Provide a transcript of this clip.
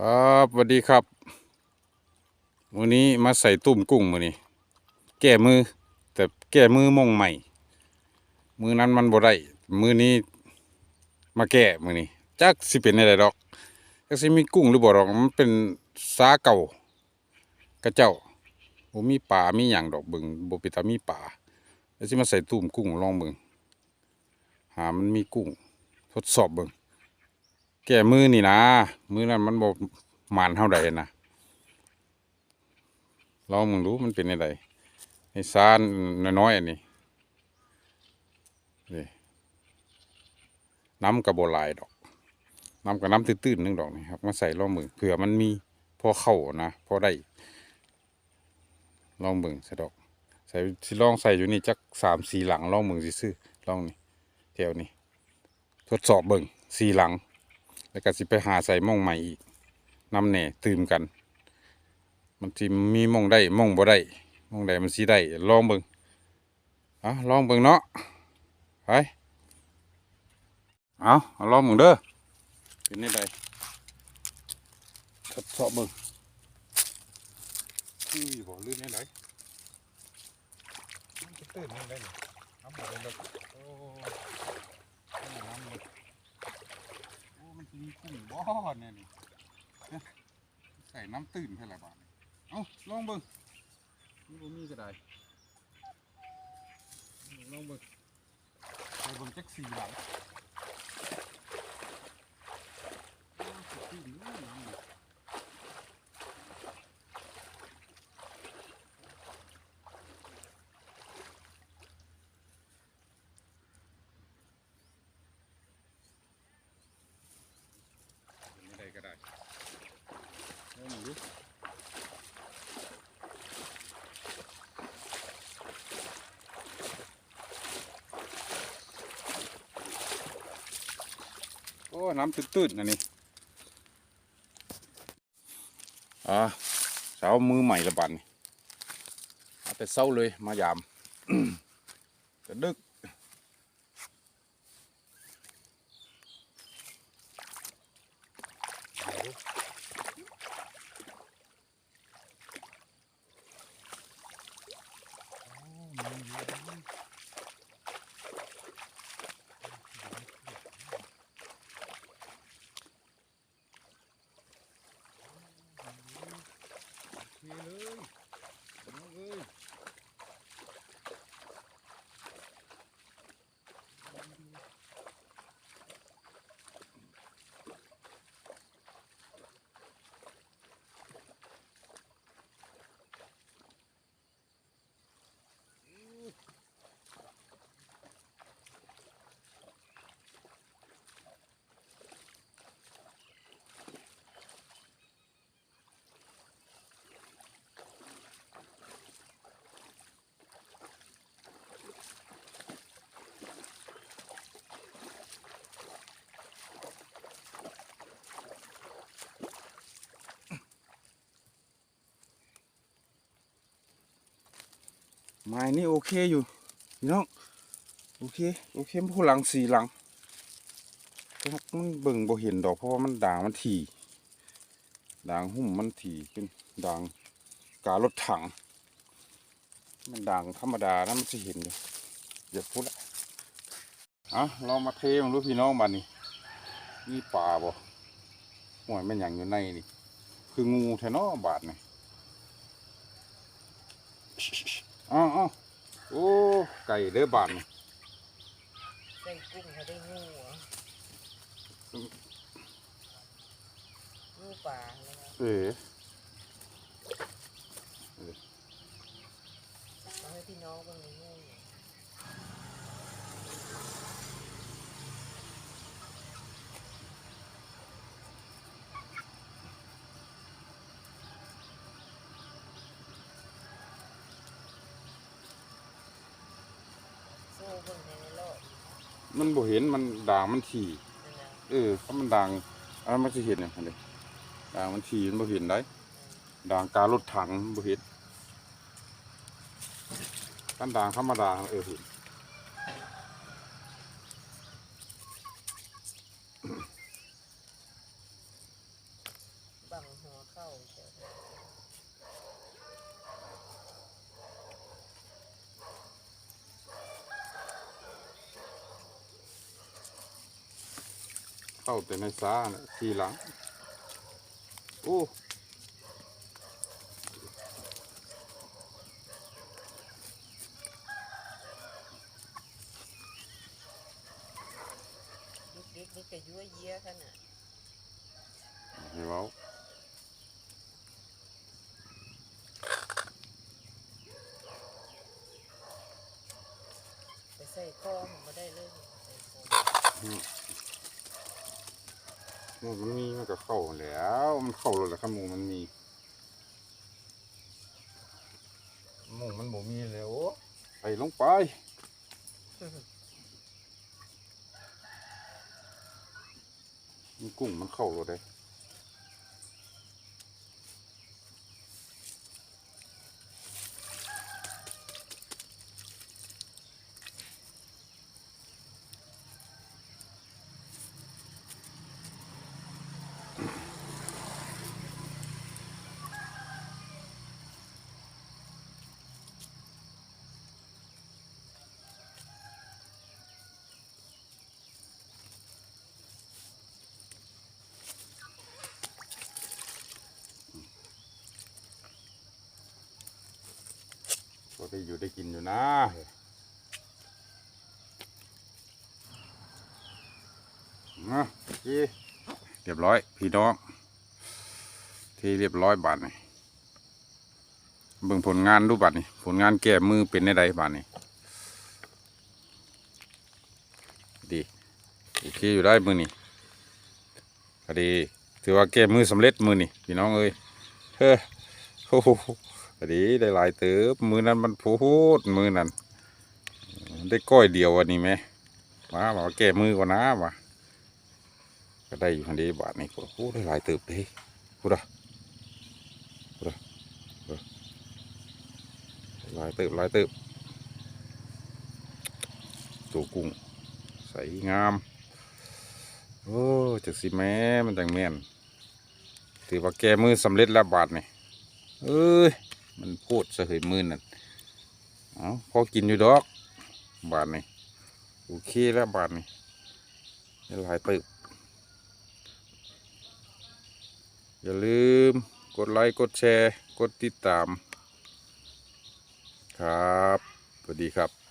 ครับสวัสดีครับวันนี้มาใส่ตุ่มกุ้งมือนี้แก้มือ แต่แก้มือมองใหม่ มือนั้นมันบ่ได้มือนี้มาแก้มือนี้จักสิเป็นอะไรดอกจักสิมีกุ้งหรือบ่ดอกมันเป็นสาเก่ากระเจ้าบ่มีป่ามีหยังดอกเบิ่งบ่ป็นตามีป่าแล้วสิมาใส่ตุ่มกุ้งลองเบิ่งหามันมีกุ้งทดสอบเบิ่ง แก้มือนี่นะมือนั้นมันบ่หมานเท่าใดนะลองมึงดูมันเป็นยังไงในซานน้อยๆอันนี้นี่น้ำกับโบลายดอก น้ำกับน้ำตื้นๆนึงดอกนี่ครับมาใส่ลองมือเผื่อมันมีพอเข้านะพอได้ลองเบิ่งสะดอก ใส่สิลองใส่อยู่นี่จักสามสี่หลังลองมึงสิซื้อลองนี่แถวนี้ทดสอบเบิ่งสี่หลัง แล้วก็สิไปหาใส่ม่องใหม่อีกนำแหน่ตื่มกัน มันสิมีม่องได้ม่องบ่ได้ม่องใดมันสิได้ลองเบิ่งเอาลองเบิ่งเนาะไปเอาเอาลองเบิ่งเด้อเป็นได้ใดทดสอบเบิ่งคือบ่ลื่นได้ไหนมันจะตื่นยังไงเนี่ยน้ำบ่ได้เลยโอ้น้ำเลย โอ้ มันจะมีกุ้งบ่อเนี่ยนี่ฮะใส่น้ำตื่นให้ละบาทนี่เอาลองเบิ่งนี่บ่มีก็ได้ลองเบิ่งใส่เบิ่งจักสี่หลังโอ้สิตื่นน้ำน้ำนี่ไม่ได้ก็ได้ลองดูโอ้ น้ำตื้นๆอันนี้อ่าเช้ามือใหม่ละบัดนเอาแต่เช้าเลยมายามกระดึก ไม้นี่โอเคอยู่พี่น้องโอเคโอเคมันผู้หลังสี่หลังมันเบิ่งบ่เห็นดอกเพราะว่ามันด่างมันถี่ด่างหุ่มมันถี่ขึ้นด่างการถถัง มันด่างธรรมดานะมันจะเห็นอยู่อย่าพูดละอะลองมาเทมันรู้พี่น้องบัดนี้นี่ป่าบ่ห่วยม่นหยังอยู่ในนี่คืองูแท้นาะบาดนี่ อ้าวอ้าวโอ้ ไก่เด้อบานนี่ใส่กุ้งเขาได้งูเหรองูป่าแล้วนะเอ๋เอาให้พี่น้องเบ้างเลยงูเนี่ยโซ่เบิ่งในในโลก มันบ่เห็นมันด่างมันถี่ เออถ้ามันด่างอันนั้นมันจะเห็นเนี่ยอันนี้ด่างมันถี่มันบ่เห็นได้ด่างการรถถังบ่เห็นกันด่างธรรมดาเออเห็น บ เข้าเจ้า เข้าแต่ในซ้าน่ะทีหลังโอ้ลูกเด็กนี่ก็ยั่วเยี้ยขนาดให้เว้าไปใส่คอผมมาได้เลยใส่คอห มูมันมีมันก็เข้าแล้ว มันเข้าแล้วแหละครับหมูมันมีหมูมันบ่มีแล้วไปลงไปมันกุ้งมันเข้าแล้วได้ ก็ ได้กินอยู่นะนะพี่เรียบร้อย พี่น้อง ที่เรียบร้อยบาทนี่เบิ่งผลงานดูปบัตรนี่ผลงานแก้มือเป็นในใดบาทนี่ดีโอเคอยู่ได้มือนี่ก็ดีถือว่าแก้มือสำเร็จมือนี่พี่น้องเอ้ยเฮ้อโอ้โหพอ ดีได้หลายเติบมือนั้นมันพูดมือนั้นได้ก้อยเดียววันนี้ไหมมาบอกว่าแก้มือก่อนนะมาก็ได้อยู่พอดีบาทนี่โอ้ได้หลายเติบเลยพูดอะพูดอะพูดอะหลายเติบหลายเติบตัวกุ้งใสงามโอ้จักสิแม่มันจังแม่นถือว่าแก้มือสำเร็จแล้วบาทนี่เอ้ย มันพูดสะเหยมือนั่นเอาพอกินอยู่ดอก บาทนี่โอเคแล้วบาทนี่ได้หลายตึกอย่าลืมกดไลค์ กดแชร์ กดติดตาม ครับ สวัสดีครับ